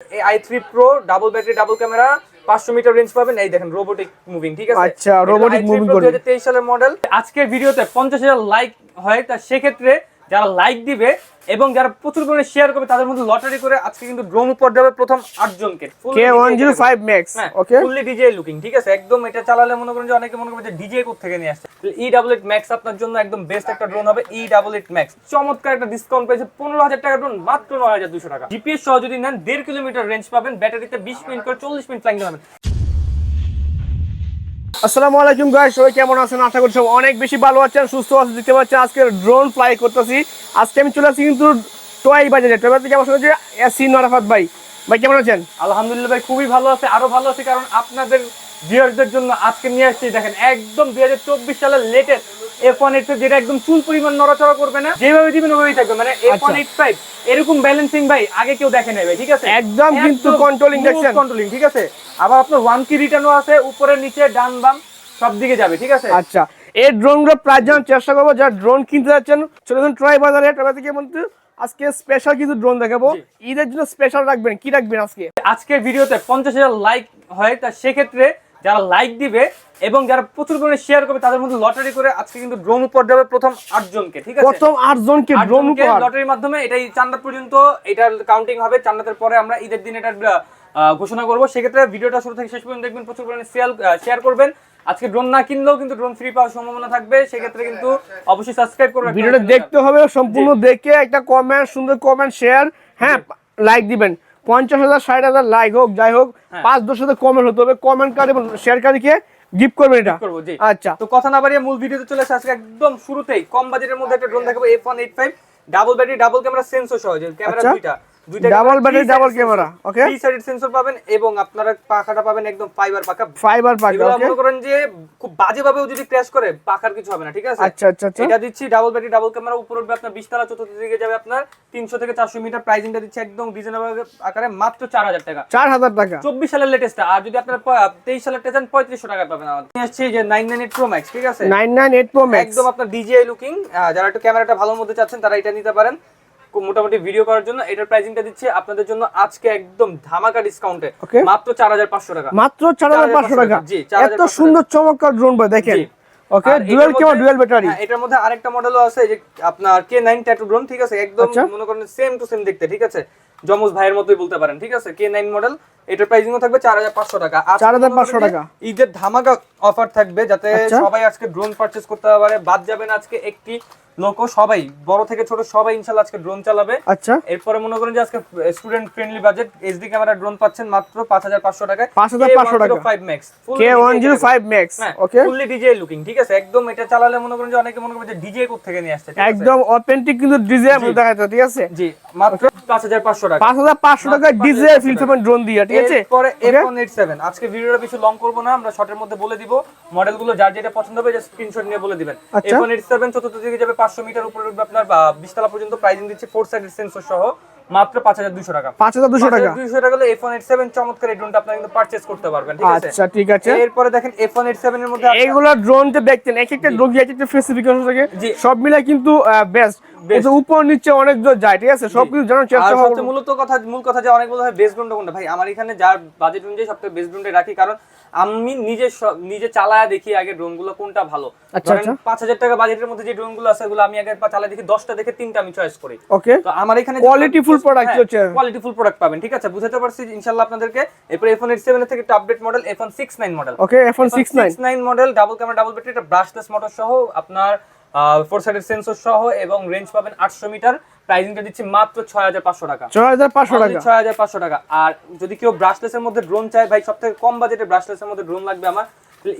এই I three pro double battery double camera পাঁচশো metre range পাবেন। এই দেখেন রোবোটিক মুভিং ঠিক আছে? আচ্ছা, robotic মুভিং। দুই তেইশ সালের মডেল আজকের ভিডিওতে পঞ্চাশ হাজার লাইক হয় তা সেক্ষেত্রে যারা লাইক দিবে এবং যারা প্রচুর পরিমাণে শেয়ার করবে তাদের মধ্যে লটারি করে আজকে কিন্তু ড্রোন উপর যাবে প্রথম আটজনকে K one zero five max okay fully DJ looking ঠিক আছে? একদম এটা চালালে মনে করেন যে অনেকে মনে করবে যে ডিজে কোথা থেকে নিয়ে আসছে? ই ডাবল এইট ম্যাক্স আপনার জন্য একদম বেস্ট একটা ড্রোন হবে ই ডাবল এইট ম্যাক্স চমৎকার একটা ডিসকাউন্ট পেয়েছে পনেরো হাজার টাকা ড্রোন মাত্র নয় হাজার দুশো টাকা। জিপিএস সহ যদি নেন দেড় কিলোমিটার রেঞ্জ পাবেন ব্যাটারিতে বিশ মিনিট করে চল্লিশ মিনিট ফ্লাইং পাবেন। আসসালামু আলাইকুম গাইস সবাই কেমন আছেন? আশা করছি সব অনেক বেশি ভালো আছেন, সুস্থ আছেন, দেখতে পাচ্ছেন, আজকে ড্রোন ফ্লাই করতেছি। আজকে আমি চলে আসছি কিন্তু টয় বাজারে। টোয়াই বাজারে কেমন হচ্ছে এসি নরাফাত ভাই। ভাই, কেমন আছেন? আলহামদুলিল্লাহ ভাই, খুবই ভালো আছে। আরও ভালো আছে কারণ আপনাদের ভিউয়ারদের জন্য আজকে নিয়ে আসছি। দেখেন, একদম দুই সালের লেটেস্ট এফ ওয়ান এইট যেটা একদম চুল পরিমাণ নড়াচড়া করবে না যেভাবে দিবেন থাকবে। মানে এফ ওয়ান এইট ফাইভ এরকম ব্যালেন্সিং ভাই আগে কেউ দেখে নাই ভাই ঠিক আছে? একদম কিন্তু দেখছেন। কন্ট্রোলিং ঠিক আছে? আবার আপনার ওয়ান কি রিটার্নও আছে উপরে নিচে ডান বাম সব দিকে যাবে ঠিক আছে? আচ্ছা। এই ড্রোনগুলো প্রাইস জানার চেষ্টা করব যারা ড্রোন কিনতে যাচ্ছেন চলে যান ট্রাই বাজারে ট্রাই বাজারে বলতে আজকে স্পেশাল কিছু ড্রোন দেখাবো। ঈদের জন্য স্পেশাল রাখবেন কি রাখবেন আজকে? আজকের ভিডিওতে পঞ্চাশ হাজার লাইক হয় তা সেক্ষেত্রে যারা লাইক দিবে এবং যারা প্রচুর পরিমাণে শেয়ার করবে তাদের মধ্যে লটারি করে আজকে কিন্তু ড্রোন উপর যাবে প্রথম আটজনকে ঠিক আছে? প্রথম জনকে ড্রোন উপহার। লটারির মাধ্যমে এটাই চান্দাত পর্যন্ত এটার কাউন্টিং হবে চান্দাতের পরে আমরা ঈদের দিন এটার ঘোষণা করব। সেক্ষেত্রে ভিডিওটা শুরু থেকে শেষ পর্যন্ত দেখবেন প্রচুর পরিমাণে শেয়ার শেয়ার করবেন। আজকে ড্রোন না কিনলেও কিন্তু ড্রোন ফ্রি পাওয়ার সম্ভাবনা থাকবে। সেক্ষেত্রে কিন্তু অবশ্যই সাবস্ক্রাইব করবেন। ভিডিওটা দেখতে হবে সম্পূর্ণ দেখে একটা কমেন্ট সুন্দর কমেন্ট শেয়ার হ্যাঁ লাইক দিবেন। পঞ্চাশ হাজার ষাট হাজার লাইক হোক যাই হোক হ্যাঁ। পাঁচ দশ হাজার কমেন্ট হতে হবে। কমেন্ট কার্ড এবং শেয়ার কার্ডকে গিফট করবেন এটা? করব জি। আচ্ছা। তো কথা না বাড়িয়ে মূল ভিডিওতে চলে আসে আজকে একদম শুরুতেই। কম বাজেটের মধ্যে একটা ড্রোন দেখাবো F one eight five double battery double camera sensor সহ ক্যামেরা আচ্ছা। দুইটা। Double battery, double camera, okay? Three sided sensor পাবেন এবং আপনারা পাখাটা পাবেন একদম ফাইবার পাখা। ফাইবার পাক এগুলো ওকে মনে করেন যে খুব বাজে ভাবেও যদি ক্র্যাশ করে পাখার কিছু হবে না ঠিক আছে? আচ্ছা আচ্ছা আচ্ছা। এটা দিচ্ছি ডাবল ব্যাটারি ডাবল ক্যামেরা উপর উঠবে আপনার বিশ তলা চতুর্থ দিকে যাবে আপনার তিনশো থেকে চারশো মিটার প্রাইসিংটা দিচ্ছে একদম রিজনেবল আকারে মাত্র চার হাজার টাকা। চার হাজার টাকা। চব্বিশ সালের লেটেস্ট আর যদি আপনার তেইশ সালের টেন পঁয়ত্রিশশো টাকা পাবেন আমাদের। নিয়ে আসছি যে nine nine eight pro max ঠিক আছে? Nine nine eight pro max একদম আপনার ডিজিআই লুকিং যারা একটু ক্যামেরাটা ভালোর মধ্যে চাচ্ছেন তারা এটা নিতে পারেন। মোটামুটি ভিডিও করার জন্য এটার প্রাইসিংটা দিচ্ছে আপনাদের জন্য আজকে একদম ধামাকা ডিসকাউন্টে মাত্র চার হাজার পাঁচশো টাকা। মাত্র চার হাজার পাঁচশো টাকা। জি, এত সুন্দর চমৎকার ড্রোন ভাই দেখেন। ওকে ডুয়েল ডুয়াল ব্যাটারি এটার মধ্যে আরেকটা মডেলও আছে যে আপনার কে নাইন ট্যাটু ড্রোন ঠিক আছে? একদম আচ্ছা। মনে করেন সেম টু সেম দেখতে ঠিক আছে? জমজ ভাইয়ের মতোই বলতে পারেন ঠিক আছে? কে নাইন মডেল এটার প্রাইসিংও থাকবে চার হাজার পাঁচশো টাকা। 4500 মনে করেন যে টাকা। ঈদের ধামাকা অফার থাকবে যাতে আচ্ছা। সবাই আজকে ড্রোন পারচেজ করতে পারে। বাদ যাবেন আজকে একটি লোকও সবাই বড় থেকে ছোট সবাই ইনশাল্লাহ আজকে ড্রোন চালাবে। আচ্ছা। এরপরে মনে করেন যে আজকে student friendly budget HD camera drone পাচ্ছেন মাত্র পাঁচ হাজার পাঁচশো টাকায়। 5500 টাকা। Five max K one zero five max okay fully DJ looking ঠিক আছে? একদম এটা চালালে মনে করেন যে অনেকে মনে করবে যে ডিজে কোথা থেকে নিয়ে আসছে একদম অথেন্টিক কিন্তু ডিজে দেখা যাচ্ছে ঠিক আছে? জি মাত্র পাঁচ হাজার পাঁচশো টাকা। পাঁচ হাজার পাঁচশো টাকা ডিজে ফিল ড্রোন দিয়ে ঠিক আছে পরে Okay? F one eight seven আজকে ভিডিওটা বেশি লং করব না আমরা শর্টের মধ্যে বলে দিব। মডেলগুলো যার যেটা পছন্দ হবে জাস্ট স্ক্রিনশট নিয়ে বলে দিবেন। আচ্ছা। এফ ওয়ান এইট সেভেন চতুর্থ দিকে যাবে পাঁচশো মিটার উপরে উঠবে আপনার বা বিশতলা পর্যন্ত প্রাইজিং দিচ্ছে ফোর সাইডেড সেন্সর সহ। মাত্র পাঁচ হাজার দুশো টাকা। পাঁচ হাজার দুশো টাকা। দুশো টাকা হলে চমৎকার এই ড্রোনটা আপনারা কিন্তু পারচেজ করতে পারবেন ঠিক আছে? আচ্ছা ঠিক আছে। এরপরে দেখেন এফ ওয়ান এইট সেভেন এর মধ্যে এইগুলো ড্রোন যে দেখছেন এক একটা ড্রোন এক একটা স্পেসিফিকেশন থাকে সব মিলে কিন্তু বেস্ট উপর নিচে অনেক যায় ঠিক আছে? সব কিছু জানার চেষ্টা করব মূলত কথা মূল কথা যে অনেক বলা হয় বেস্ট ড্রোনটা কোনটা? ভাই আমার এখানে যার বাজেট অনুযায়ী সবথেকে বেস্ট ড্রোনটাই রাখি কারণ আমি নিজে নিজে চালায়া দেখি আগে ড্রোনগুলো কোনটা ভালো। আচ্ছা, ধরেন আচ্ছা। পাঁচ হাজার টাকা বাজেটের মধ্যে যে ড্রোনগুলো আছে ওগুলো আমি আগে চালা দেখি দশটা দেখে তিনটা আমি চয়েস করি। ওকে তো আমার এখানে Quality full product হচ্ছে। কোয়ালিটি ফুল প্রোডাক্ট পাবেন ঠিক আছে? বুঝতে পারছি ইনশাআল্লাহ আপনাদেরকে এরপর এফোন এইট সেভেন থেকে update model F one six nine model okay F one six nine nine model double camera double battery এটা ব্রাশলেস মোটর সহ আপনার ফোর সাইডের সেন্সর সহ এবং রেঞ্জ পাবেন আটশো মিটার। প্রাইসিংটা দিচ্ছি মাত্র ছয় হাজার পাঁচশো টাকা। ছয় হাজার পাঁচশো টাকা। ছয় হাজার পাঁচশো টাকা। আর যদি কেউ ব্রাশলেসের মধ্যে ড্রোন চায় ভাই সব থেকে কম বাজেটে ব্রাশলেসের মধ্যে ড্রোন লাগবে আমার।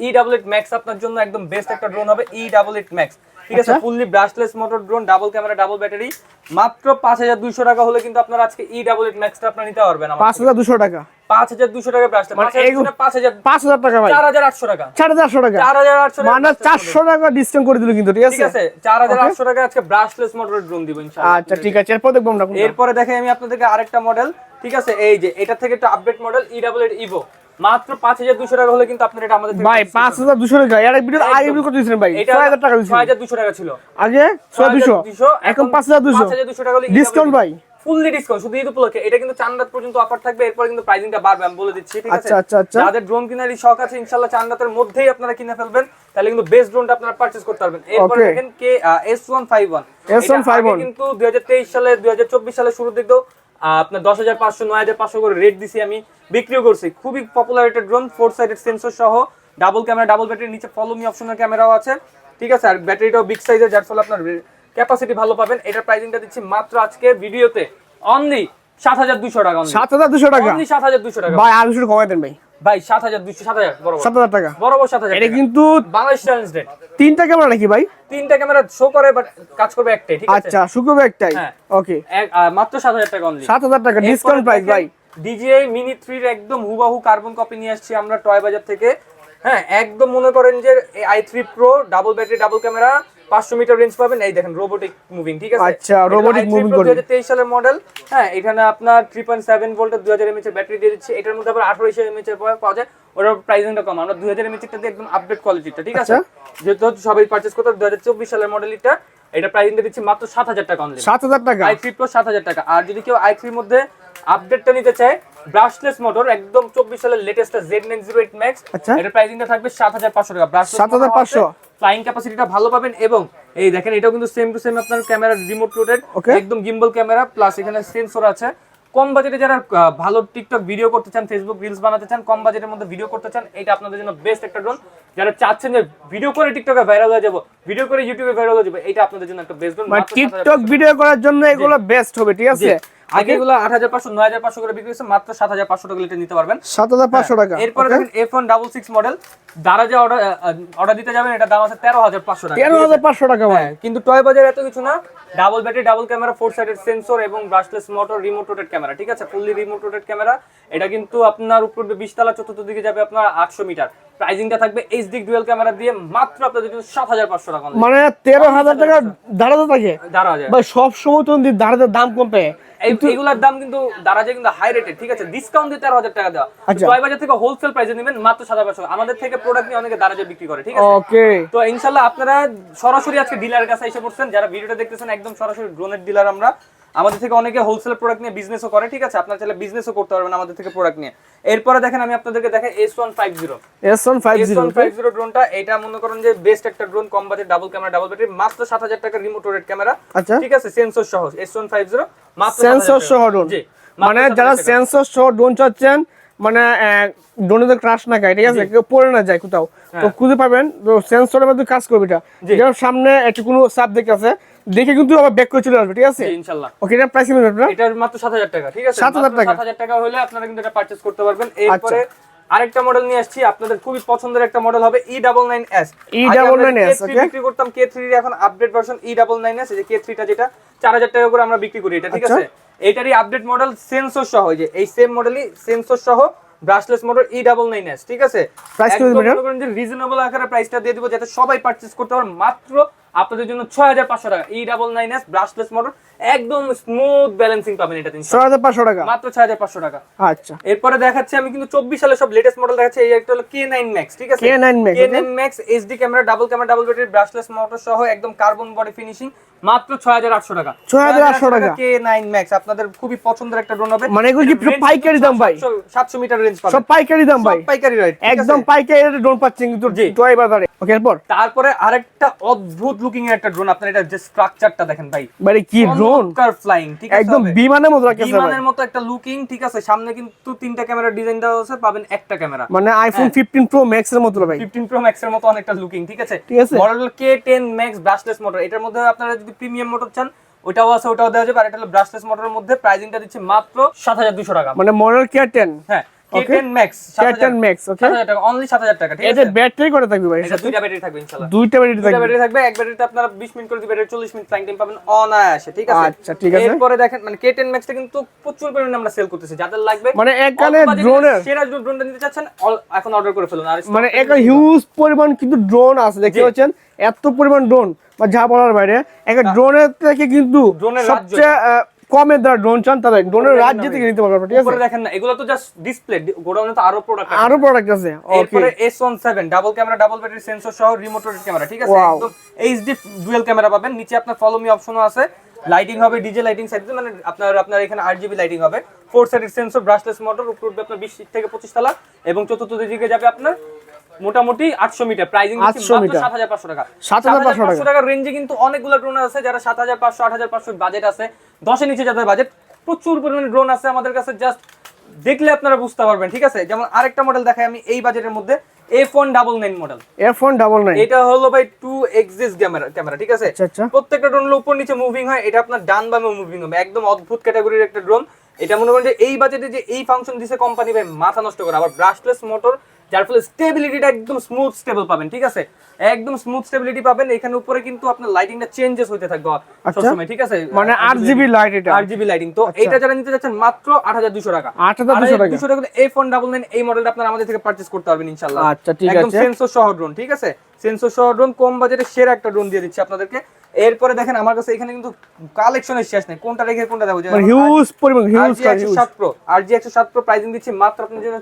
ই ডাবল এইট ম্যাক্স আপনার জন্য একদম বেস্ট একটা ড্রোন হবে ই ডাবল এইট ম্যাক্স ঠিক আছে। Fully brushless motor drone double camera double battery মাত্র পাঁচ হাজার দুইশো টাকা হলে কিন্তু আপনার আজকে ই ডাবল এইট ম্যাক্সটা আপনার নিতে পারবেন আমার পাঁচ হাজার দুশো টাকা। পাঁচ হাজার দুশো টাকা ব্রাশলেস মানে এগুলো- পাঁচ হাজার পাঁচ হাজার টাকা ভাই। চার হাজার আটশো টাকা। চার হাজার আটশো টাকা। চার হাজার আটশো টাকা মানে চারশো টাকা ডিসকাউন্ট করে দিল কিন্তু ঠিক ঠিক আছে? আছে চার হাজার আটশো টাকা আজকে ব্রাশলেস মোটরের ড্রোন দিব ইনশাআল্লাহ। আচ্ছা ঠিক আছে এরপর দেখব আমরা। এরপরে দেখে আমি আপনাদেরকে আরেকটা মডেল ঠিক আছে? এই যে এটা থেকে একটা update model E double eight evo মাত্র পাঁচ হাজার দুশো টাকা হলে কিন্তু আপনার এটা আমাদের ভাই purchase পাঁচ করতে হাজার দুশো টাকা। এর ভিডিও আগে ভিডিও কত দিয়েছিলেন ভাই। পারবেন। এটা ছয় হাজার টাকা ছয় দিয়েছিলেন হাজার দুশো টাকা ছিল। আগে ছয় দুশো 6200, এখন পাঁচ হাজার দুশো পাঁচ হাজার দুশো টাকা হলে ডিসকাউন্ট ভাই। ফুললি ডিসকাউন্ট শুধু ঈদ উপলক্ষে। এটা কিন্তু চার রাত পর্যন্ত অফার থাকবে এরপর কিন্তু প্রাইসিংটা বাড়বে আমি বলে দিচ্ছি ঠিক আছে? আচ্ছা, আচ্ছা, আচ্ছা। যাদের ড্রোন কেনারই শখ আছে ইনশাআল্লাহ চার রাতের মধ্যেই আপনারা কিনে ফেলবেন তাহলে কিন্তু বেস্ট ড্রোনটা আপনারা পারচেজ করতে পারবেন। এরপর দেখেন K S one five one S151 কিন্তু দুই হাজার তেইশ সালে দুই হাজার চব্বিশ সালে শুরু আহ, আপনার দশ হাজার পাঁচশো নয় হাজার পাঁচশো করে রেট দিছি আমি বিক্রিও করছি। খুবই পপুলার একটা ড্রোন ফোর সাইডেড সেন্সর সহ ডাবল ক্যামেরা ডাবল ব্যাটারি নিচে ফলো মি অপশনের ক্যামেরাও আছে ঠিক আছে? আর ব্যাটারিটাও বিগ সাইজের যার ফলে আপনার ক্যাপাসিটি ভালো পাবেন। এটার প্রাইসিংটা দিচ্ছি মাত্র আজকে ভিডিওতে অনলি সাত হাজার দুশো টাকা সাত হাজার দুশো টাকা। অনলি সাত হাজার দুশো টাকা। ভাই আর দুশো কমাই দেন ভাই। ভাই সাত হাজার দুশো সাত হাজার বরাবর সাত হাজার টাকা। বরাবর সাত হাজার এটা কিন্তু বাংলাদেশ চ্যালেঞ্জ রেট তিনটা ক্যামেরা নাকি ভাই? তিনটা ক্যামেরা শো করে বাট কাজ করবে একটাই ঠিক আছে? আচ্ছা শুক্রবার একটাই? হ্যাঁ। ওকে মাত্র সাত হাজার টাকা অনলি সাত হাজার টাকা ডিসকাউন্ট প্রাইস ভাই। ডিজিআই মিনি থ্রির একদম হুবাহু কার্বন কপি নিয়ে আসছি আমরা টয় বাজার থেকে। হ্যাঁ একদম মনে করেন যে I three pro double battery double camera পাঁচশো মিটার রেঞ্জ পাবেন। এই দেখেন রোবোটিক মুভিং ঠিক আছে? আচ্ছা, দুই করবে। হাজার তেইশ সালের মডেল হ্যাঁ এখানে আপনার থ্রি পয়েন্ট সেভেন ভোল্টের দুই হাজার এমএচ এর ব্যাটারি দিয়ে দিচ্ছি। এটার মধ্যে আবার আঠারোশো এমএচ এর পাওয়া যায়। ওটার প্রাইসিংটা কম। আমরা দুই হাজার এমএচ এরটা দিয়ে একদম আপডেট কোয়ালিটিটা ঠিক আছে? আচ্ছা। যেহেতু সবাই পারচেস করতে দুই হাজার চব্বিশ সালের মডেল এটা এটা প্রাইসিংটা দিচ্ছি মাত্র সাত হাজার টাকা অনলি সাত হাজার টাকা? আই থ্রি প্রো সাত হাজার টাকা। আর যদি কেউ আই থ্রির মধ্যে আপডেটটা নিতে চায় ব্রাশলেস মোটর একদম চব্বিশ সালের latest Z nine zero eight max আচ্ছা। এটার প্রাইসিংটা থাকবে সাত হাজার পাঁচশো টাকা। ব্রাশলেস 7,500 ফ্লাইং ক্যাপাসিটিটা ভালো পাবেন এবং এই দেখেন এটাও কিন্তু সেম টু সেম আপনার ক্যামেরা রিমোট রোটেড একদম গিম্বল ক্যামেরা প্লাস এখানে সেন্সর আছে। কম বাজেটে যারা ভালো টিকটক ভিডিও করতে চান ফেসবুক রিলস বানাতে চান কম বাজেটের মধ্যে ভিডিও করতে চান এটা আপনাদের জন্য বেস্ট একটা ড্রোন যারা চাচ্ছেন যে ভিডিও করে টিকটকে ভাইরাল হয়ে যাব ভিডিও করে ইউটিউবে ভাইরাল হয়ে যাবে এটা আপনাদের জন্য একটা বেস্ট ড্রোন টিকটক ভিডিও করার জন্য এগুলো বেস্ট হবে ঠিক আছে? করে বিক্রি হচ্ছে মাত্র টাকা লিটার নিতে পারবেন। টাকা এরপরে দেখেন মডেল দ্বারা যে অর্ডার অর্ডার দিতে যাবেন এটা দাম আছে টাকা। ভাই। হ্যাঁ, কিন্তু টয় বাজার এত কিছু না double battery double camera four sided sensor এবং brushless motor remote rotated camera ঠিক আছে? ফুললি রিমোট রোটেড ক্যামেরা এটা কিন্তু আপনার উপর বিশ তলা চতুর্থ দিকে যাবে আপনার আটশো মিটার। প্রাইজিংটা থাকবে এইচডি ডুয়েল ক্যামেরা দিয়ে মাত্র আপনাদের জন্য সাত হাজার পাঁচশো টাকা মানে তেরো হাজার টাকা দাঁড়াতে থাকে? দাঁড়া হাজার ভাই সব সময় তো দাঁড়াতে দাম কমবে। দাম কিন্তু দারাজে কিন্তু হাই রেটেড ঠিক আছে? ডিসকাউন্ট দিয়ে তেরো হাজার টাকা দেওয়া। আচ্ছা। টয় বাজার থেকে হোলসেল প্রাইসে নেবেন মাত্র হাজার পাঁচশো আমাদের থেকে প্রোডাক্ট নিয়ে অনেকে দারাজে বিক্রি করে ঠিক আছে? ওকে তো ইনশাল্লাহ আপনারা সরাসরি আজকে ডিলারের কাছে এসে পড়ছেন। যারা ভিডিওটা দেখতেছেন একদম সরাসরি ড্রোনের ডিলার আমরা। আমাদের থেকে অনেকে হোলসেল প্রোডাক্ট নিয়ে বিজনেসও করে ঠিক আছে? আপনারা চাইলে বিজনেসও করতে পারবেন আমাদের থেকে প্রোডাক্ট নিয়ে। এরপরে দেখেন আমি আপনাদেরকে দেখাই S one five zero S one five zero five zero ড্রোনটা এটা মনে করেন যে বেস্ট একটা ড্রোন কম budget double camera double battery মাত্র সাত হাজার টাকা রিমোট রেট ক্যামেরা আচ্ছা। ঠিক আছে? সেন্সর সহ এস ওয়ান ফাইভ জিরো মাত্র সেন্সর সহ ড্রোন মানে যারা সেন্সর সহ ড্রোন চাচ্ছেন মানে ড্রোনে তো ক্রাশ না খায় ঠিক আছে? কেউ পড়ে না যায় কোথাও। তো খুঁজে পাবেন তো সেন্সরের মধ্যে কাজ করবে এটা। যেমন সামনে একটু কোনো দেখে আছে দেখে কিন্তু আবার ব্যাক করে চলে আসবে ঠিক আছে? ইনশাল্লাহ। ওকে এটা প্রাইস নেবেন আপনারা? এটার মাত্র সাত হাজার টাকা ঠিক আছে? 7,000 টাকা। সাত হাজার টাকা হলে আপনারা কিন্তু এটা পারচেস করতে পারবেন। এরপরে আচ্ছা। আরেকটা মডেল নিয়ে আসছি আপনাদের খুবই পছন্দের একটা মডেল হবে E double nine S E99S, okay? বিক্রি করতাম কে থ্রি এখন update version E double nine S যে কে থ্রিটা যেটা চার হাজার টাকা করে আমরা বিক্রি করি এটা ঠিক আচ্ছা। আছে? এটারই আপডেট মডেল সেন্সর সহ এই যে এই সেম মডেলই সেন্সর সহ brushless motor E double nine S ঠিক আছে? যে রিজনেবল আকারে প্রাইসটা দিয়ে দিব যাতে সবাই পারচেস করতে পারে মাত্র আপনাদের জন্য ছয় হাজার পাঁচশো টাকা। E double nine S brushless motor একদম স্মুথ ব্যালেন্সিং পাবেন এটা ছয় হাজার পাঁচশো টাকা? মাত্র ছয় হাজার পাঁচশো টাকা। আচ্ছা। এরপরে দেখাচ্ছি আমি কিন্তু চব্বিশ সালে সব লেটেস্ট মডেল দেখাচ্ছি এই একটা হলো কে নাইন ম্যাক্স ঠিক আছে? K9 Max, K nine max HD camera double camera double battery brushless motor সহ একদম কার্বন বডি ফিনিশিং মাত্র ছয় হাজার আটশো টাকা 6,800 টাকা। কে নাইন ম্যাক্স আপনাদের খুবই পছন্দের একটা ড্রোন হবে। মানে এগুলো কি পাইকারি দাম ভাই? সাতশো মিটার রেঞ্জ সব পাইকারি দাম ভাই। পাইকারি রাইট একদম পাইকারি ড্রোন পাচ্ছেন কিন্তু বাজারে। ওকে এরপর? তারপরে আরেকটা অদ্ভুত লুকিং এর একটা ড্রোন আপনার এটা যে স্ট্রাকচারটা দেখেন ভাই। মানে কি ড্রোন ফ্লাইং ঠিক আছে একদম বিমানের মতো রাখেছে বিমানের মতো একটা লুকিং ঠিক আছে? সামনে কিন্তু তিনটা ক্যামেরা ডিজাইন দেওয়া আছে পাবেন একটা ক্যামেরা মানে আইফোন ফিফটিন প্রো ম্যাক্স এর মতো ভাই। 15 প্রো ম্যাক্স এর মতো অনেকটা লুকিং ঠিক আছে? ঠিক আছে। Model K10 Max brushless motor এটার মধ্যে আপনারা যদি প্রিমিয়াম মোটর চান ওটাও আছে ওটাও দেওয়া যাবে আর এটা হলো ব্রাশলেস মোটরের মধ্যে প্রাইসিংটা দিচ্ছে মাত্র 7200 টাকা। মানে মডেল কেয়ার টেন হ্যাঁ। Okay. K10 Max K10 Max, okay. 7000 টাকা অনলি 7000 টাকা ঠিক এটা আছে ব্যাটারি করে থাকবে ভাই এটা দুইটা ব্যাটারি থাকবে ইনশাআল্লাহ দুইটা ব্যাটারি থাকবে ব্যাটারি থাকবে এক ব্যাটারিতে আপনারা 20 মিনিট করে দিবেন 40 মিনিট ফ্লাইং টাইম পাবেন অনায়াসে ঠিক আছে আচ্ছা, ঠিক আছে। এরপরে দেখেন মানে K10 Max টা কিন্তু প্রচুর পরিমাণে আমরা সেল করতেছি যাদের লাগবে মানে এককালে ড্রোনের সেরা ড্রোনটা নিতে চাচ্ছেন এখন অর্ডার করে ফেলুন আর মানে হিউজ পরিমাণ কিন্তু ড্রোন আছে দেখতে। পাচ্ছেন এত পরিমাণ ড্রোন বা যা বলার বাইরে একটা ড্রোনের থেকে কিন্তু সবচেয়ে কমে যারা ড্রোন চান তারা ড্রোনের রাজ্য থেকে নিতে পারবেন ঠিক আছে? দেখেন না এগুলো তো জাস্ট ডিসপ্লে গোডাউনে তো আরও প্রোডাক্ট আরও প্রোডাক্ট আছে এরপরে S17 double camera double battery sensor সহ রিমোট ক্যামেরা ঠিক আছে. একদম এইচডি ডুয়াল ক্যামেরা পাবেন নিচে আপনার ফলো মি অপশনও আছে। লাইটিং হবে ডিজে লাইটিং সাইড মানে আপনার আপনার এখানে আরজিবি লাইটিং হবে। Four sided sensor brushless motor উপর উঠবে আপনার 20 থেকে 25 তলা এবং চতুর্থ দিকে যাবে আপনার মোটামুটি 800 মিটার। Pricing 800 metre. 7500 টাকা। 7500 টাকা। টাকার রেঞ্জে কিন্তু অনেকগুলো ড্রোন আছে যারা 7500 8500 বাজেট আছে 10 এর নিচে যাদের বাজেট প্রচুর পরিমাণে ড্রোন আছে আমাদের কাছে জাস্ট দেখলে আপনারা বুঝতে পারবেন ঠিক আছে? যেমন আরেকটা মডেল দেখাই আমি এই বাজেটের মধ্যে F one double nine model F one double nine এটা হলো ভাই টু এক্সিস ক্যামেরা ক্যামেরা ঠিক আছে? আচ্ছা আচ্ছা। প্রত্যেকটা ড্রোন উপর নিচে মুভিং হয় এটা আপনার ডান বামে মুভিং হবে একদম অদ্ভুত ক্যাটাগরির একটা ড্রোন এটা মনে করেন যে এই বাজেটে যে এই ফাংশন দিছে কোম্পানি ভাই মাথা নষ্ট করে। আবার ব্রাশলেস মোটর যার ফলে স্টেবিলিটিটা একদম স্মুথ স্টেবল পাবেন ঠিক আছে? একদম স্মুথ স্টেবিলিটি পাবেন এখানে উপরে কিন্তু আপনার লাইটিংটা চেঞ্জেস হতে থাকবে আচ্ছা। সবসময় ঠিক আছে? মানে আট জিবি লাইট এটা। আট জিবি লাইটিং তো এটা যারা নিতে যাচ্ছেন মাত্র আট হাজার দুশো টাকা। 8,200 টাকা। দুশো টাকা এই ফোন ডাবল নাইন এই মডেলটা আপনারা আমাদের থেকে পারচেস করতে পারবেন ইনশাল্লাহ আচ্ছা, ঠিক আছে। একদম সেন্সর সহ ড্রোন ঠিক আছে? সেন্সর সহ ড্রোন কম বাজেটে সেরা একটা ড্রোন দিয়ে দিচ্ছি আপনাদেরকে। এরপরে দেখেন আমার কাছে এখানে কিন্তু কালেকশনের শেষ নেই। কোনটা রেখে কোনটা দেবো? মানে হিউজ পরিমাণ হিউজ আরজি একশো সাত প্রো আরজি একশো সাত প্রো প্রাইসিং দিচ্ছি মাত্র আপনার জন্য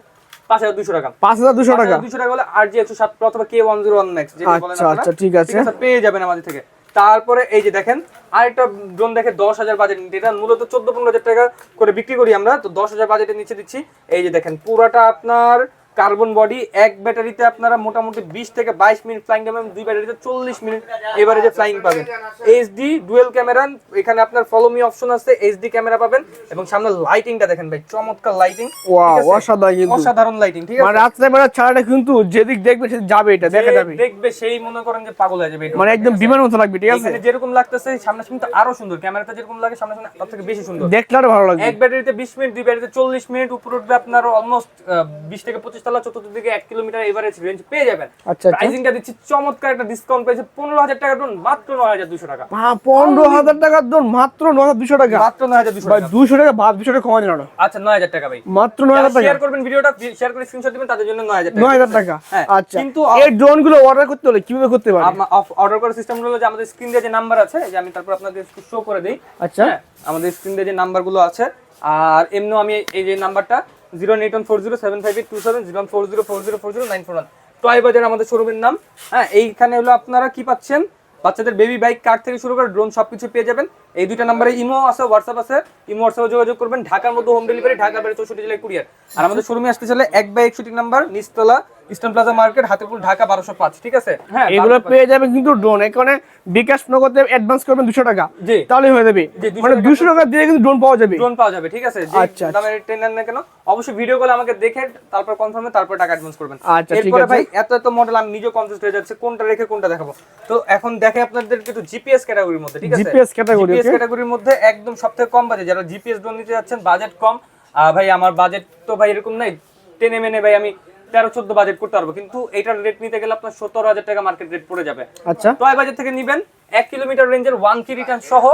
পাঁচ হাজার দুশো টাকা। পাঁচ হাজার দুশো টাকা? দুশো টাকা হলে আরজি একশো সাত প্রো অথবা K one zero one max আচ্ছা, আচ্ছা, ঠিক আছে। পেয়ে যাবেন আমাদের থেকে। তারপরে এই যে দেখেন আরেকটা ড্রোন দেখে দশ হাজার বাজেট এটা মূলত চোদ্দ পনেরো হাজার টাকা করে বিক্রি করি আমরা। তো দশ হাজার বাজেটের নিচে দিচ্ছি। এই যে দেখেন পুরাটা আপনার কার্বন বডি এক ব্যাটারিতে আপনারা মোটামুটি বিশ থেকে বাইশ মিনিট ফ্লাইং টাইম দুই ব্যাটারিতে চল্লিশ মিনিট এবারে যে ফ্লাইং পাবেন এইচডি ডুয়েল ক্যামেরা এখানে আপনার ফলো মি অপশন আছে এইচডি ক্যামেরা পাবেন এবং সামনে লাইটিংটা দেখেন ভাই চমৎকার লাইটিং অসাধারণ অসাধারণ লাইটিং ঠিক আছে মানে রাত্রে বেলা ছাড়াটা কিন্তু যেদিক দেখবে সে যাবে এটা দেখা যাবে। দেখবে সেই মনে করেন যে পাগল হয়ে যাবে এটা। মানে একদম বিমান মতো লাগবে ঠিক আছে? যেরকম লাগতেছে সামনাসামনি তো আরও সুন্দর। ক্যামেরাতে যেরকম লাগে সামনাসামনি তার থেকে বেশি সুন্দর। দেখলে আরও ভালো লাগবে। এক ব্যাটারিতে বিশ মিনিট দুই ব্যাটারিতে চল্লিশ মিনিট উপর উঠবে আপনার অলমোস্ট বিশ থেকে পঁচিশ তলা চতুর্থ দিকে এক কিলোমিটার এভারেজ রেঞ্জ পেয়ে যাবেন। আচ্ছা আচ্ছা। প্রাইসিংটা দিচ্ছি চমৎকার একটা ডিসকাউন্ট পেয়েছে পনেরো হাজার টাকা ড্রোন মাত্র নয় হাজার দুশো টাকা। পনেরো হাজার টাকার দর মাত্র ন হাজার দুশো টাকা। মাত্র নয় হাজার দুশো টাকা। দুশো টাকা ভাত দুশো টাকা কমা দিল না। আচ্ছা নয় হাজার টাকা ভাই। মাত্র নয় হাজার টাকা। শেয়ার করবেন ভিডিওটা শেয়ার করে স্ক্রিনশট দিবেন তাদের জন্য নয় হাজার টাকা। নয় হাজার টাকা। হ্যাঁ, আচ্ছা। কিন্তু এই ড্রোনগুলো অর্ডার করতে হলে কীভাবে করতে পারে? অর্ডার করার সিস্টেম হলো যে আমাদের স্ক্রিন দিয়ে যে নাম্বার আছে যে আমি তারপর আপনাদের শো করে দিই। আচ্ছা। হ্যাঁ, আমাদের স্ক্রিন দিয়ে যে নাম্বারগুলো আছে আর এমনিও আমি এই যে নাম্বারটা zero eight one four zero seven five eight two seven zero four zero four zero four zero nine four one. Toy বাজার আমাদের শোরুমের নাম। হ্যাঁ এইখানে হলো আপনারা কি পাচ্ছেন? বাচ্চাদের বেবি বাইক কার থেকে শুরু করে ড্রোন সব কিছু পেয়ে যাবেন। এই দুইটা নাম্বারে ইমো আছে হোয়াটসঅ্যাপ আছে ইমো হোয়াটসঅ্যাপে যোগাযোগ করবেন। ঢাকার মধ্যে হোম ডেলিভারি ঢাকা বাইরে চৌষট্টি জেলায় কুরিয়ার আর আমাদের শোরুমে আসতে চাইলে এক বাই একষট্টি নাম্বার নিচতলা eastern plaza market Hatipur Dhaka বারোশো পাঁচ ঠিক আছে? হ্যাঁ এগুলো পেয়ে যাবে কিন্তু ড্রোন এখানে বিকাশ নগদে অ্যাডভান্স করবেন দুশো টাকা। জি। তাহলে হয়ে যাবে। মানে দুশো টাকা দিয়ে কিন্তু ড্রোন পাওয়া যাবে। ড্রোন পাওয়া যাবে ঠিক আছে? আচ্ছা, দামের ট্রেন না কেন অবশ্যই ভিডিও কলে আমাকে দেখে তারপর কনফার্মে তারপর টাকা অ্যাডভান্স করবেন। আচ্ছা, ঠিক এরপরে আছে। ভাই এত এত মডেল আমি নিজে কনফিউজ হয়ে যাচ্ছে কোনটা রেখে কোনটা দেখাবো। তো এখন দেখে আপনাদের একটু জিপিএস ক্যাটাগরির মধ্যে ঠিক আছে? GPS category, okay? ক্যাটাগরির মধ্যে একদম সবথেকে কম বাজেট যারা জিপিএস ড্রোন নিতে যাচ্ছেন বাজেট কম। ভাই আমার বাজেট তো ভাই এরকম নাই। টেনে মেনে ভাই আমি তেরো চোদ্দ বাজেট করতে পারব। কিন্তু এটার রেট নিতে গেলে আপনার সতেরো হাজার টাকা মার্কেট রেট পড়ে যাবে। আচ্ছা। টয় বাজেট থেকে নিবেন এক কিলোমিটার রেঞ্জের ওয়ান কি রিটার্ন সহ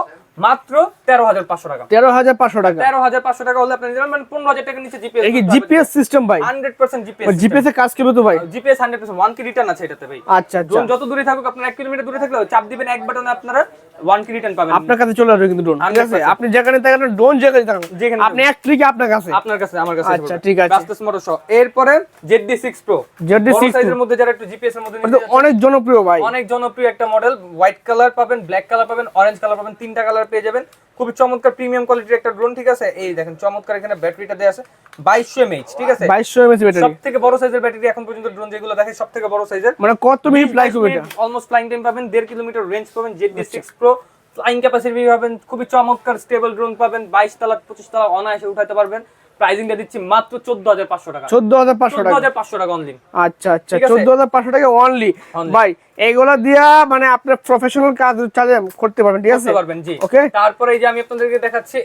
মাত্র তেরো হাজার পাঁচশো টাকা। তেরো হাজার পাঁচশো টাকা। তেরো হাজার পাঁচশো টাকা হলে আপনি মানে পনেরো হাজার টাকার নিচে জিপিএস জিপিএস সিস্টেম ভাই? হান্ড্রেড পার্সেন্ট জিপিএস জিপিএস কাজ করবে তো ভাই? GPS hundred percent one key return আছে এটাতে ভাই। আচ্ছা আচ্ছা। যত দূরে থাকুক আপনার এক কিলোমিটার দূরে থাকলে চাপ দিবেন এক বাটনে আপনারা ওয়ান রিটার্ন পাবেন। আপনার কাছে চলে আসবে কিন্তু ড্রোন ঠিক আছে? আপনি যেখানে থাকেন ড্রোন যেখানে থাকেন যেখানে আপনি এক ক্লিকে আপনার কাছে। আপনার কাছে আমার কাছে আচ্ছা, ঠিক আছে। রাস্তাস মোটর সহ। এরপরে জেডডি সিক্স প্রো ZD6 Pro। সাইজের মধ্যে যারা একটু জিপিএস এর মধ্যে অনেক জনপ্রিয় ভাই। অনেক জনপ্রিয় একটা মডেল হোয়াইট কালার পাবেন ব্ল্যাক কালার পাবেন অরেঞ্জ কালার পাবেন তিনটা কালার পেয়ে যাবেন। খুবই চমৎকার প্রিমিয়াম কোয়ালিটির একটা ড্রোন ঠিক আছে? এই দেখেন চমৎকার এখানে ব্যাটারিটা দেয়া আছে। বাইশশো এমএইচ ঠিক আছে? বাইশশো এমএইচ ব্যাটারি। সব থেকে বড় সাইজের ব্যাটারি এখন পর্যন্ত ড্রোন যেগুলো দেখে সব থেকে বড় সাইজের মানে কত মিনিট ফ্লাই করবে এটা? অলমোস্ট ফ্লাইং টাইম পাবেন 1.5 কিলোমিটার রেঞ্জ পাবেন Z D 6 pro flying capacity পাবেন খুবই চমৎকার স্টেবল ড্রোন পাবেন বাইশ তলা পঁচিশ তলা অনায়াসে উঠাতে পারবেন। প্রাইজিংটা দিচ্ছি মাত্র চোদ্দ হাজার পাঁচশো টাকা। চোদ্দ হাজার পাঁচশো চোদ্দ টাকা। হাজার পাঁচশো টাকা অনলি আচ্ছা আচ্ছা ঠিক আছে? চোদ্দ হাজার পাঁচশো টাকা অনলি ভাই দিয়া মানে প্রফেশনাল কাজ চালিয়ে করতে পারবেন ঠিক আছে? পারবেন জি। ওকে তারপরে এই যে আমি আপনাদেরকে দেখাচ্ছি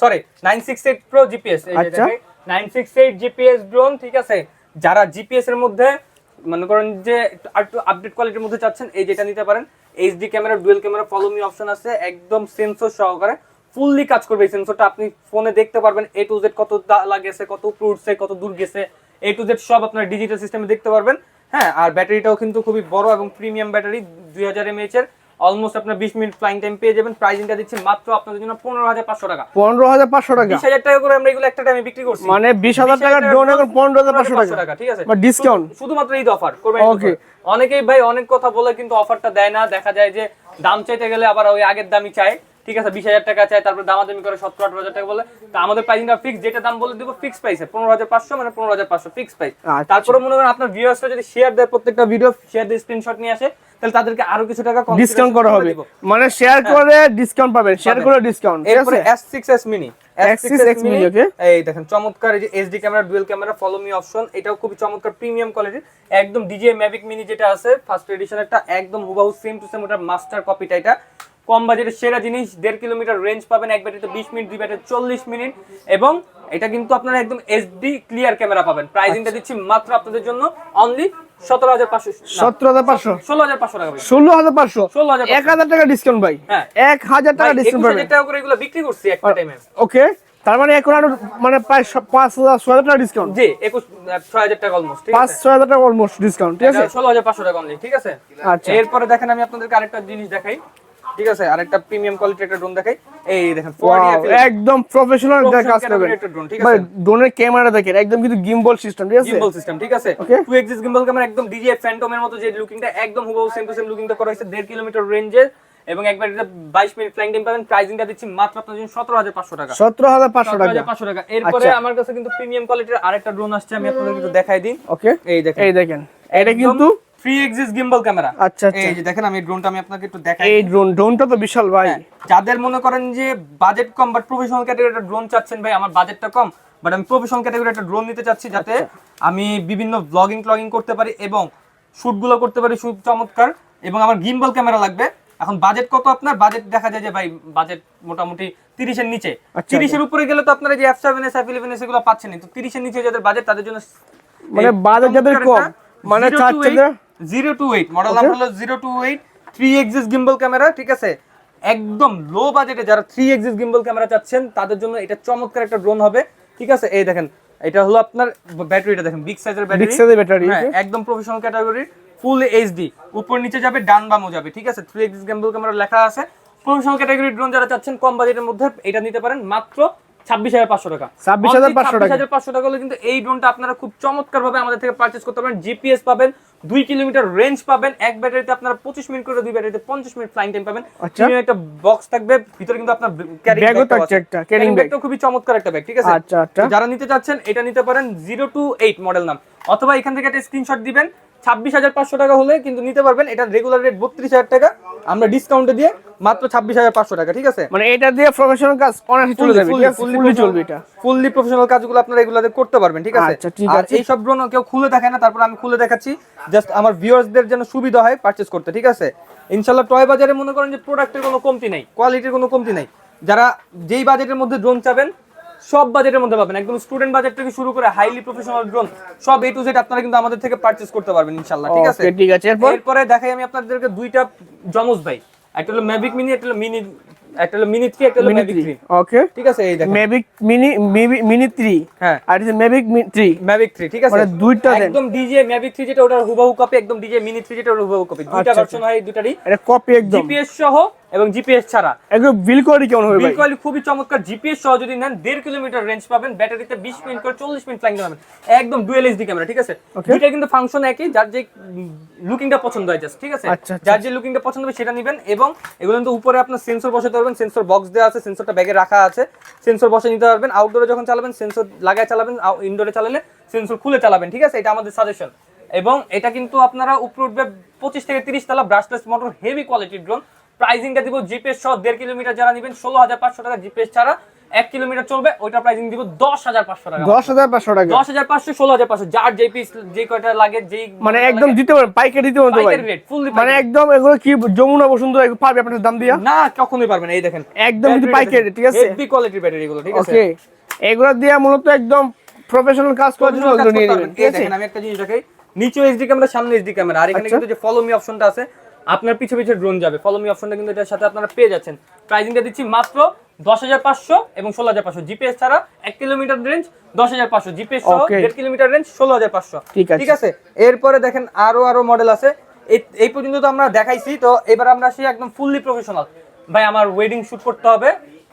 sorry nine six eight pro GPS আচ্ছা। Nine six eight GPS drone ঠিক আছে? যারা জিপিএস এর মধ্যে মনে করেন যে একটু আপডেট কোয়ালিটির মধ্যে চাচ্ছেন এই যেটা নিতে পারেন HD camera dual camera follow me option আছে একদম সেন্সর সহকারে। ফুললি কাজ করবে এই সেন্সরটা আপনি ফোনে দেখতে পারবেন এ টু জেড কত লাগেছে কত উপরে উঠছে কত দূর গেছে এ টু জেড সব আপনার ডিজিটাল সিস্টেমে দেখতে পারবেন। হ্যাঁ আর ব্যাটারিটাও কিন্তু খুবই বড় এবং প্রিমিয়াম ব্যাটারি দুই হাজার এমএইচ এর অলমোস্ট আপনার বিশ মিনিট ফ্লাইং টাইম পেয়ে যাবেন। প্রাইসিংটা দিচ্ছি মাত্র আপনাদের জন্য পনেরো হাজার পাঁচশো টাকা। পনেরো হাজার পাঁচশো টাকা। বিশ হাজার টাকা করে আমরা এগুলো একটা টাইমে বিক্রি করছি। মানে বিশ হাজার টাকার ড্রোন এখন পনেরো হাজার পাঁচশো টাকা। ঠিক আছে? ডিসকাউন্ট শুধুমাত্র ঈদ অফার করবেন Okay. অনেকেই ভাই অনেক কথা বলে কিন্তু অফারটা দেয় না দেখা যায় যে দাম চাইতে গেলে আবার ওই আগের দামই চায়। ঠিক আছে বিশ হাজার টাকা চায় তারপর দামাদামি করে সত্তর আঠারো হাজার টাকা বলে। তো আমাদের প্রাইসিংটা ফিক্স যেটা দাম বলে দিব ফিক্স প্রাইসে পনেরো হাজার পাঁচশো মানে পনেরো হাজার পাঁচশো ফিক্স প্রাইস আচ্ছা। তারপরে মনে করেন আপনার ভিউয়ার্সরা যদি শেয়ার দেয় প্রত্যেকটা ভিডিও শেয়ার দিয়ে স্ক্রিনশট নিয়ে আসে তাহলে তাদেরকে আরও কিছু টাকা ডিসকাউন্ট করা হবে। মানে শেয়ার করে ডিসকাউন্ট পাবেন শেয়ার করে ডিসকাউন্ট এরপরে আছে? S6s mini S6s mini, okay. এই দেখেন চমৎকার এই যে HD camera dual camera follow me option এটাও চমৎকার প্রিমিয়াম কোয়ালিটির একদম ডিজে ম্যাভিক মিনি যেটা আছে ফার্স্ট এডিশনেরটা একদম হুবাহু সেম টু সেম ওটা মাস্টার কপিটা এটা। কম বাজেটের সেরা জিনিস দেড় কিলোমিটার রেঞ্জ পাবেন এক ব্যাটারিতে বিশ মিনিট দুই ব্যাটারি চল্লিশ মিনিট এবং এটা কিন্তু আপনারা একদম এইচডি ক্লিয়ার ক্যামেরা পাবেন। প্রাইসিংটা দিচ্ছি মাত্র আপনাদের জন্য অনলি সতেরো হাজার পাঁচশো সতেরো হাজার পাঁচশো? ষোলো হাজার পাঁচশো টাকা ষোলো হাজার পাঁচশো? 16,500 এক হাজার টাকা ডিসকাউন্ট ভাই। হ্যাঁ। এক হাজার টাকা ডিসকাউন্ট পাবেন। টাকা করে এগুলো বিক্রি করছি একটা টাইমে ওকে তার মানে এখন আরও মানে প্রায় পাঁচ হাজার ছয় হাজার টাকা ডিসকাউন্ট জি একুশ ছয় হাজার টাকা অলমোস্ট পাঁচ ছয় হাজার টাকা অলমোস্ট ডিসকাউন্ট ঠিক আছে? ষোলো হাজার পাঁচশো টাকা অনলি ঠিক আছে? আচ্ছা। এরপরে দেখেন আমি আপনাদের আরেকটা জিনিস দেখাই। ঠিক আছে আরেকটা প্রিমিয়াম কোয়ালিটির একটা ড্রোন দেখাই। এই দেখেন একদম প্রফেশনাল Professional কাজ ভাই আছে? ড্রোনের ক্যামেরা দেখেন একদম কিন্তু গিম্বল সিস্টেম ঠিক আছে? গিম্বল সিস্টেম ঠিক আছে. টু এক্সিস গিম্বল ক্যামেরা একদম ডিজে ফ্যান্টমের মতো যে লুকিংটা একদম হুবহু সেম টু সেম লুকিংটা করা হয়েছে দেড় কিলোমিটার রেঞ্জের এবং একবার এটা বাইশ মিনিট ফ্লাইং টাইম পাবেন প্রাইসিংটা দিচ্ছি মাত্র আপনার জন্য সতেরো হাজার পাঁচশো টাকা। সতেরো হাজার পাঁচশো টাকা। পাঁচশো টাকা। এরপরে আচ্ছা। আমার কাছে কিন্তু প্রিমিয়াম কোয়ালিটির আরেকটা ড্রোন আসছে আমি আপনাদেরকে একটু দেখাই দিই। ওকে এই দেখেন। এই দেখেন। এটা কিন্তু থ্রি এক্সিস গিম্বল ক্যামেরা আচ্ছা আচ্ছা। এই যে দেখেন আমি ড্রোনটা আমি আপনাকে একটু দেখাই। এই ড্রোন ড্রোনটা তো বিশাল ভাই। হ্যাঁ, যাদের মনে করেন যে বাজেট কম বাট প্রফেশনাল ক্যাটাগরি একটা ড্রোন চাচ্ছেন ভাই আমার বাজেটটা কম বাট আমি প্রফেশনাল ক্যাটাগরি একটা ড্রোন নিতে চাচ্ছি যাতে আমি বিভিন্ন ব্লগিং ট্লগিং করতে পারি এবং শুটগুলো করতে পারি শুট চমৎকার এবং আমার গিম্বল ক্যামেরা লাগবে। এখন বাজেট কত আপনার? বাজেট দেখা যায় যে ভাই বাজেট মোটামুটি তিরিশের নিচে। আচ্ছা। তিরিশের উপরে গেলে তো আপনারা যে F seven S F eleven S এগুলো পাচ্ছেন তো তিরিশের নিচে যাদের বাজেট তাদের জন্য মানে budget যাদের কম, মানে zero two eight model number হলো zero two eight three axis gimbal camera ঠিক আছে? একদম লো বাজেটে যারা থ্রি এক্সিস গিম্বল ক্যামেরা চাচ্ছেন তাদের জন্য এটা চমৎকার একটা ড্রোন হবে ঠিক আছে? এই দেখেন এটা হলো আপনার ব্যাটারিটা দেখেন বিগ সাইজের বিগ ব্যাটারি সাইজের ব্যাটারি একদম প্রফেশনাল ক্যাটাগরির ফুল এইচডি উপর নিচে যাবে ডান বামও যাবে ঠিক আছে? থ্রি এক্সিস গিম্বল ক্যামেরা লেখা আছে। প্রফেশনাল ড্রোন যারা চাচ্ছেন কম বাজেটের মধ্যে এটা নিতে পারেন মাত্র ছাব্বিশ হাজার পাঁচশো টাকা। 26,500 টাকা। হাজার পাঁচশো টাকা হলে কিন্তু এই ড্রোনটা আপনারা খুব চমৎকার ভাবে আমাদের থেকে পারচেস করতে পারেন জিপিএস পাবেন দুই কিলোমিটার রেঞ্জ পাবেন। এক ব্যাটারিতে আপনারা পঁচিশ মিনিট করে দুই ব্যাটারিতে পঞ্চাশ মিনিট ফ্লাইং টাইম পাবেন। আচ্ছা। একটা বক্স থাকবে। ভিতরে কিন্তু আপনার ক্যারিং Bag থাকছে একটা, ক্যারিং ব্যাগটা খুবই চমৎকার একটা ব্যাগ ঠিক আছে? আচ্ছা, আচ্ছা। যারা নিতে চাচ্ছেন এটা নিতে পারেন জিরো টু এইট মডেল নাম। অথবা এখান থেকে একটা স্ক্রিনশট দিবেন। ছাব্বিশ হাজার পাঁচশো টাকা হলে কিন্তু নিতে পারবেন। এটা রেগুলার রেট বত্রিশ হাজার টাকা। আমরা ডিসকাউন্টে দিয়ে মাত্র ছাব্বিশ হাজার পাঁচশো টাকা ঠিক আছে? মানে এটা দিয়ে প্রফেশনাল কাজ চলে যাবে ফুললি চলবে এটা। ফুললি প্রফেশনাল কাজগুলো আপনারা এগুলাতে করতে পারবেন ঠিক আছে? আচ্ছা, ঠিক আছে। এই সব ড্রোন কেউ খুলে দেখে না তারপর আমি খুলে দেখাচ্ছি। জাস্ট আমার ভিউয়ার্সদের জন্য সুবিধা হয় পারচেজ করতে ঠিক আছে? ইনশাআল্লাহ টয় বাজারে মনে করেন যে প্রোডাক্টের কোনো কমতি নেই কোয়ালিটির কোনো কমতি নেই। যারা যেই বাজেটের মধ্যে ড্রোন চাবেন সব বাজেটের মধ্যে পাবেন। একদম স্টুডেন্ট বাজেট থেকে শুরু করে হাইলি প্রফেশনাল ড্রোন সব এ টু জেড আপনারা কিন্তু আমাদের থেকে পারচেজ করতে পারবেন ইনশাআল্লাহ ঠিক আছে? ঠিক আছে এরপর? এরপরে দেখাই আমি আপনাদেরকে দুইটা জমজ ভাই একটা হলো ম্যাভিক মিনি একটা হলো মিনি একটা হলো মিনি থ্রি একটা হলো ম্যাভিক থ্রি ওকে ঠিক আছে এই দেখেন। মেভিক মিনি মিনি 3 হ্যাঁ। আর এটা মেভিক 3 ম্যাভিক 3 ঠিক আছে? মানে দুইটা দেন। একদম ডিজে ম্যাভিক 3 যেটা ওটার হুবহু কপি একদম ডিজে মিনি 3 যেটা ওটার হুবহু কপি দুইটা আচ্ছা, ভার্সন হয় দুটারই এটা কপি একদম। জিপিএস সহ এবং জিপিএস ছাড়া। একদম বিল কোয়ালিটি কেমন হবে বিল কোয়ালিটি খুবই চমৎকার। জিপিএস সহ যদি নেন দেড় কিলোমিটার রেঞ্জ পাবেন ব্যাটারিতে বিশ মিনিট করে চল্লিশ মিনিট ফ্লাইং পাবেন একদম ডুয়েল এইচডি ক্যামেরা ঠিক আছে. দুইটা কিন্তু ফাংশন একই যার যে লুকিংটা পছন্দ হয় জাস্ট ঠিক আছে? আচ্ছা, আচ্ছা। যার যে লুকিংটা পছন্দ হবে সেটা নেবেন এবং এগুলো কিন্তু উপরে আপনার সেন্সর বসাতে পারবেন সেন্সর বক্স দেওয়া আছে সেন্সরটা ব্যাগে রাখা আছে। সেন্সর বসে নিতে পারবেন আউটডোরে যখন চালাবেন সেন্সর লাগায় চালাবেন ইনডোরে চালালে সেন্সর খুলে চালাবেন ঠিক আছে? এটা আমাদের সাজেশন এবং এটা কিন্তু আপনারা উপরে উঠবে পঁচিশ থেকে তিরিশ তালা ব্রাশলেস মোটর হেভি কোয়ালিটির ড্রোন প্রাইজিংটা দিব জিপিএস সহ দেড় কিলোমিটার যারা নেবেন ষোলো হাজার পাঁচশো টাকা জিপিএস ছাড়া এক কিলোমিটার চলবে ওইটা প্রাইজিং দিব দশ হাজার পাঁচশো টাকা। দশ হাজার পাঁচশো টাকা। দশ হাজার পাঁচশো ষোলো হাজার পাঁচশো যার যে পিস যে কয়টা লাগে যেই মানে একদম দিতে পারেন পাইকারি দিতে পারেন মানে একদম এগুলো কি যমুনা বসুন্ধরা এগুলো পাবে আপনার দাম দিয়া? না কখনোই পারবেন এই দেখেন। একদম কিন্তু পাইকারি, ঠিক আছে? হেভি কোয়ালিটির ব্যাটারি গুলো ঠিক আছে? ওকে এগুলো দিয়ে মূলত একদম প্রফেশনাল কাজ করার জন্য এগুলো নিয়ে নেবেন ঠিক আছে? আমি একটা জিনিস দেখাই। নিচে এইচডি ক্যামেরা সামনে এইচডি ক্যামেরা আর এখানে আচ্ছা। কিন্তু যে ফলো মি অপশনটা আছে আপনার পিছে পিছে ড্রোন যাবে। ফলো মি অপশনটা কিন্তু এটার সাথে আপনারা পেয়ে যাচ্ছেন। প্রাইসিংটা দিচ্ছি মাত্র দশ হাজার পাঁচশো এবং ষোলো হাজার পাঁচশো। জিপিএস ছাড়া এক কিলোমিটার রেঞ্জ দশ হাজার পাঁচশো। জিপিএস সহ দেড় কিলোমিটার রেঞ্জ ষোলো হাজার পাঁচশো। ঠিক আছে। এরপরে দেখেন আরও আরও মডেল আছে। এই এই পর্যন্ত তো আমরা দেখাইছি তো এবার আমরা আসি একদম ফুললি প্রফেশনাল ভাই আমার ওয়েডিং শুট করতে হবে।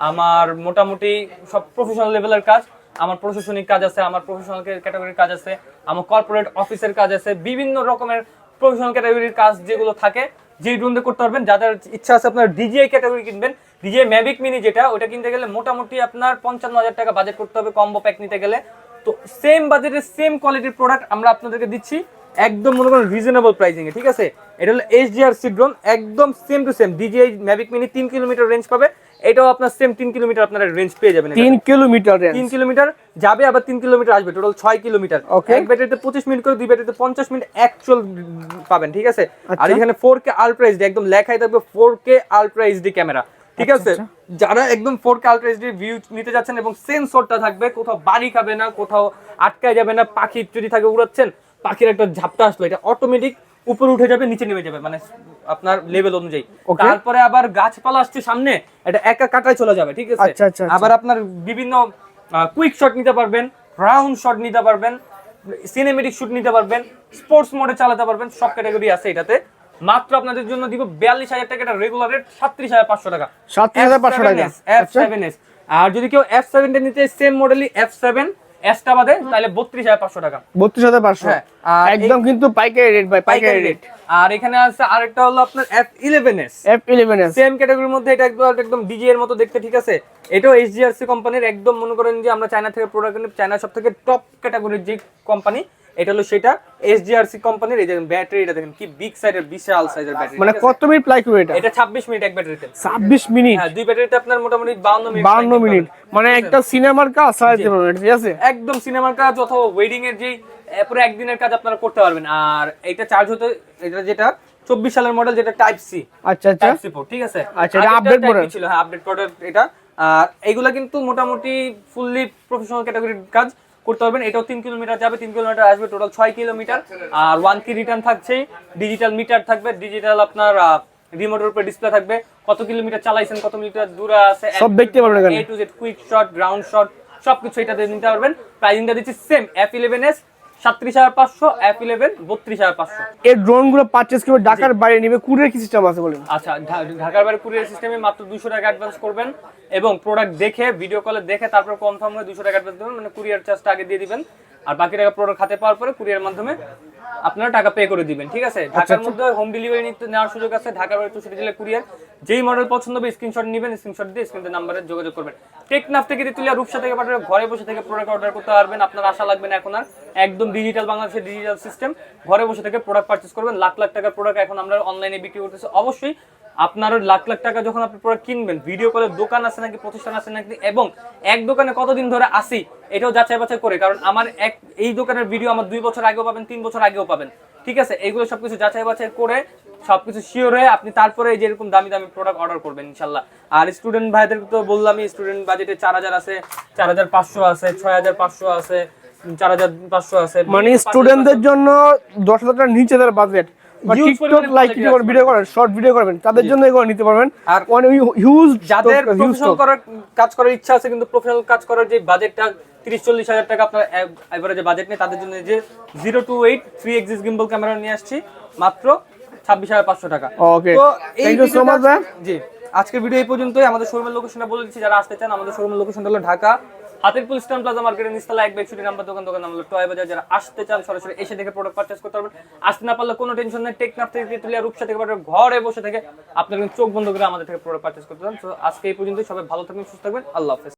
আমার মোটামুটি সব প্রফেশনাল লেভেলের কাজ। আমার প্রশাসনিক কাজ আছে আমার প্রফেশনাল ক্যাটাগরির কাজ আছে। আমার কর্পোরেট অফিসের কাজ আছে। বিভিন্ন রকমের প্রফেশনাল ক্যাটাগরির কাজ যেগুলো থাকে। যেই ড্রোন করতে পারবেন, যাদের ইচ্ছা আছে আপনার ডিজিআই ক্যাটাগরি কিনবেন ডিজিআই ম্যাভিক মিনি যেটা, ওটা কিনতে গেলে মোটামুটি আপনার পঞ্চান্ন হাজার টাকা বাজেট করতে হবে কম্বো প্যাক নিতে গেলে। তো সেম বাজেটের সেম কোয়ালিটির প্রোডাক্ট আমরা আপনাদেরকে দিচ্ছি, একদম মনে করেন রিজনেবল প্রাইসিং এ, ঠিক আছে? এটা হলো H D R C drone একদম same to same DJI Mavic mini তিন কিলোমিটার রেঞ্জ পাবে এটাও আপনার সেম তিন কিলোমিটার আপনারা রেঞ্জ পেয়ে যাবেন। তিন কিলোমিটার রেঞ্জ তিন কিলোমিটার যাবে আবার তিন কিলোমিটার আসবে টোটাল ছয় কিলোমিটার এক ব্যাটারিতে পঁচিশ মিনিট করে দুই ব্যাটারিতে পঞ্চাশ মিনিট অ্যাকচুয়াল পাবেন ঠিক আছে? আর আচ্ছা। এখানে ফোর কে আলট্রা এইচডি একদম লেখাই থাকবে four K ultra HD camera ঠিক আচ্ছা, আছে? যারা একদম four K ultra HD view নিতে যাচ্ছেন এবং সেন্সরটা থাকবে কোথাও বাড়ি খাবে না কোথাও আটকায় যাবে না পাখি যদি থাকে উড়াচ্ছেন পাখির একটা ঝাপটা আসলো এটা অটোমেটিক উপরে উঠে যাবে নিচে নেমে যাবে মানে আপনার লেভেল অনুযায়ী। তারপরে আবার গাছপালা আসছে সামনে এটা একা কাটায় চলে যাবে ঠিক আছে? আচ্ছা, আচ্ছা, আচ্ছা। আবার আপনার বিভিন্ন কুইক শট নিতে পারবেন রাউন্ড শট নিতে পারবেন সিনেমেটিক শুট নিতে পারবেন স্পোর্টস মোডে চালাতে পারবেন সব ক্যাটাগরি আছে এটাতে। মাত্র আপনাদের জন্য দিব বিয়াল্লিশ হাজার টাকা এটা রেগুলার রেট সাতত্রিশ হাজার পাঁচশো টাকা। 37,500 টাকা। এফ সেভেন এস আর যদি কেউ এফ সেভেনটা নিতে সেম মডেলই এফ সেভেন এসটা বাদে তাহলে বত্রিশ হাজার পাঁচশো টাকা। বত্রিশ হাজার পাঁচশো? হ্যাঁ, একদম কিন্তু পাইকারি রেট ভাই পাইকারি রেট আর এখানে আছে আরেকটা হলো আপনার F eleven S F eleven S same ক্যাটাগরির মধ্যে এটা একদম একদম ডিজি এর মতো দেখতে ঠিক আছে? এটাও এইচডিআরসি কোম্পানির একদম মনে করেন যে আমরা চায়না থেকে প্রোডাক্ট চায়না সব থেকে টপ ক্যাটাগরির যে কোম্পানি এটা হলো সেটা এইচডিআরসি কোম্পানির এই দেখেন ব্যাটারিটা দেখেন কি বিগ সাইজের বিশাল সাইজের ব্যাটারি মানে কত মিনিট প্লাই করবে এটা? এটা 26 মিনিট এক ব্যাটারিতে। ছাব্বিশ মিনিট? হ্যাঁ দুই ব্যাটারিতে আপনার মোটামুটি 52 মিনিট বান্ন cycle মিনিট। মানে একটা সিনেমার কাজ সারাইতে পারবেন ঠিক আছে? একদম সিনেমার কাজ অথবা ওয়েডিং এর যেই এ, পুরো একদিনের কাজ আপনারা করতে পারবেন। আর এটা চার্জ হতে এটা যেটা 24 সালের মডেল যেটা টাইপ সি আচ্ছা আচ্ছা। টাইপ সি ঠিক আছে? আচ্ছা, এটা B model? ছিল হ্যাঁ আপডেট প্রোডাক্ট এটা। আর এইগুলা কিন্তু মোটামুটি ফুললি প্রফেশনাল ক্যাটাগরির কাজ। করতে পারবেন। এটাও তিন কিলোমিটার যাবে তিন কিলোমিটার আসবে টোটাল ছয় কিলোমিটার। আর ওয়ান কি রিটার্ন থাকছেই ডিজিটাল মিটার থাকবে ডিজিটাল আপনার রিমোটের উপরে ডিসপ্লে থাকবে। কত কিলোমিটার চালাইছেন কত মিটার দূরে আছে সব দেখতে পারবেন এখানে। A to Z quick shot ground shot সবকিছু এটাতে নিতে পারবেন। প্রাইসিংটা দিচ্ছি সেম এফ ইলেভেন এস সাতত্রিশ হাজার পাঁচশো এফ ইলেভেন বত্রিশ হাজার পাঁচশো। এই ড্রোনগুলো পারচেস করে ঢাকার বাইরে নিবে কুরিয়ার কি সিস্টেম আছে বলেন? আচ্ছা ঢাকার বাইরে কুরিয়ার সিস্টেমে মাত্র দুশো টাকা অ্যাডভান্স করবেন এবং প্রোডাক্ট দেখে ভিডিও কলে দেখে তারপর কনফার্ম হয়ে দুশো টাকা অ্যাডভান্স দেবেন মানে কুরিয়ার চার্জটা আগে দিয়ে দিবেন। আর বাকি টাকা প্রোডাক্ট হাতে পাওয়ার পরে কুরিয়ার মাধ্যমে আপনারা টাকা পে করে দিবেন ঠিক আছে? ঢাকার মধ্যে হোম ডেলিভারি নিতে নেওয়ার সুযোগ আছে ঢাকার বাইরে চৌষট্টি জেলা কুরিয়ার যেই মডেল পছন্দ হবে স্ক্রিনশট নেবেন স্ক্রিনশট দিয়ে স্ক্রিনের নাম্বারে যোগাযোগ করবেন। টেকনাফ থেকে তেতুলিয়া রূপসা থেকে পাঠাবে ঘরে বসে থেকে প্রোডাক্ট অর্ডার করতে পারবেন আপনার আশা লাগবে না এখন আর। একদম ডিজিটাল বাংলাদেশের ডিজিটাল সিস্টেম ঘরে বসে থেকে প্রোডাক্ট পারচেস করবেন। লাখ লাখ টাকার প্রোডাক্ট এখন আমরা অনলাইনে বিক্রি করতেছি। অবশ্যই আপনার লাখ লাখ টাকা যখন আপনি প্রোডাক্ট কিনবেন ভিডিও কলের দোকান আছে নাকি প্রতিষ্ঠান আছে নাকি এবং এক দোকানে কতদিন ধরে আসি এটাও যাচাই বাছাই করে কারণ আমার এক এই দোকানের ভিডিও আমার দুই বছর আগেও পাবেন তিন বছর আগেও পাবেন ঠিক আছে? এইগুলো সবকিছু যাচাই বাছাই করে সবকিছু শিওর হয়ে আপনি তারপরে এই যে এরকম দামি দামি প্রোডাক্ট অর্ডার করবেন ইনশাল্লাহ। আর স্টুডেন্ট ভাইদের তো বললামই স্টুডেন্ট বাজেটে চার হাজার আছে চার হাজার পাঁচশো আছে ছয় হাজার পাঁচশো আছে চার হাজার পাঁচশো আছে। মানে স্টুডেন্টদের জন্য দশ হাজার নিচে তার বাজেট টিকটক লাইক ভিডিও করেন শর্ট ভিডিও করবেন তাদের জন্য এগুলো নিতে পারবেন। আর হিউজ যাদের প্রফেশনাল করার কাজ করার ইচ্ছা আছে কিন্তু প্রফেশনাল কাজ করার যে বাজেটটা তিরিশ চল্লিশ হাজার টাকা আপনার এভারেজে বাজেট নেই তাদের জন্য যে zero two eight three axis gimbal camera নিয়ে আসছি মাত্র ছাব্বিশ হাজার পাঁচশো টাকা. তো এই sir. জি আজকের ভিডিও এই পর্যন্তই। আমাদের শোরুমের লোকেশনটা বলে দিচ্ছি যারা আসতে চান আমাদের শোরুমের লোকেশনটা হলো ঢাকা। হাতিরপুল স্টান প্লাজা মার্কেটের নিস্তালা, এক ব্যক্তি নাম্বার দোকান দোকান নাম টয় বাজার। যারা আসতে চান সরাসরি এসে দেখে প্রোডাক্ট পারচেস করতে পারবেন। আসতে না পারলে কোনো টেনশন নেই, টেকনাফ থেকে তেতুলিয়া রূপসা থেকে পাঠাবেন ঘরে বসে থেকে আপনার চোখ বন্ধ করে আমাদের থেকে প্রোডাক্ট পারচেস করতে পারেন তো আজকে এই পর্যন্ত সবাই ভালো থাকবেন, সুস্থ থাকবেন, আল্লাহ হাফেজ।